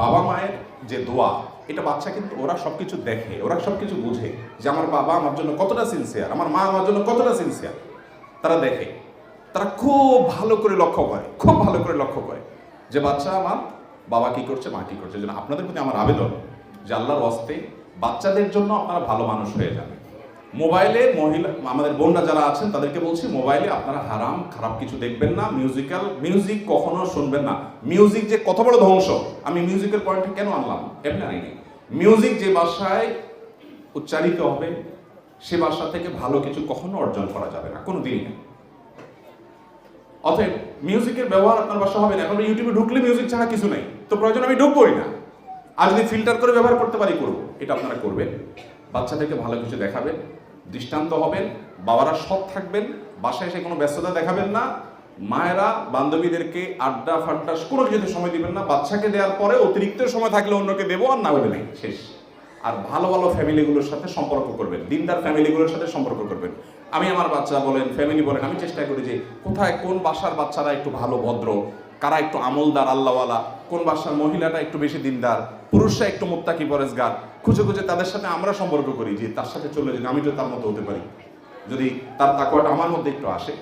বাবা মায়ের যে দোয়া, এটা বাচ্চা কিন্তু ওরা সব কিছু দেখে, ওরা সব কিছু বুঝে যে আমার বাবা আমার জন্য কতটা সিনসিয়ার আমার মা আমার জন্য কতটা সিনসিয়ার তারা দেখে। তারা খুব ভালো করে লক্ষ্য করে, খুব ভালো করে লক্ষ্য করে যে বাচ্চা আমার বাবা কি করছে, মা কি করছে। যেন আপনাদের প্রতি আমার আবেদন যে আল্লাহর হস্তে বাচ্চাদের জন্য আপনারা ভালো মানুষ হয়ে যান। মোবাইলে মহিলা, আমাদের বোনরা যারা আছেন, তাদেরকে বলছি, মোবাইলে আপনারা হারাম, খারাপ কিছু দেখবেন না মিউজিক্যাল মিউজিক কখনো শুনবেন না। মিউজিক যে কত বড় ধ্বংস, আমি মিউজিকের পয়েন্টে কেন আনলাম? এমনি আনিনি মিউজিক যে ভাষায় উচ্চারিত হবে, সে ভাষা থেকে ভালো কিছু কখনো অর্জন করা যাবে না কোনো দিনই না। অতএব মিউজিকের ব্যবহার আপনার বাসা হবে না। এখন ইউটিউবে ঢুকলে মিউজিক ছাড়া কিছু নেই। তো প্রয়োজন আমি ঢুকবোই না। আর যদি ফিল্টার করে ব্যবহার করতে পারি, করব। এটা আপনারা করবেন। বাচ্চাদেরকে ভালো কিছু দেখাবেন, দৃষ্টান্ত হবেন, বাবারা সৎ থাকবেন, বাসায় এসে কোনো ব্যস্ততা দেখাবেন না, মায়েরা, বান্ধবীদেরকে আড্ডা ফাড্ডা, কোনো কিছুতে সময় দিবেন না, বাচ্চাকে দেওয়ার পরে অতিরিক্ত সময় থাকলে অন্যকে দেবো আর না হলে নেই, শেষ। আর ভালো ভালো ফ্যামিলিগুলোর সাথে সম্পর্ক করবেন, দিনদার ফ্যামিলিগুলোর সাথে সম্পর্ক করবেন। আমি আমার বাচ্চা বলেন, ফ্যামিলি বলেন, আমি চেষ্টা করি যে কোথায় কোন বাসার বাচ্চারা একটু ভালো, ভদ্র কারা একটু আমলদার, আল্লাহওয়ালা? কোন বাসার মহিলাটা একটু বেশি দিনদার? পুরুষরা একটু মোত্তাকি পরেশগার। খুঁজে খুঁজে তাদের সাথে আমরা সম্পর্ক করি যে তার সাথে চলে যদি আমি তো তার মতো হতে পারি। যদি তার তাকওয়াটা আমার মধ্যে একটু আসে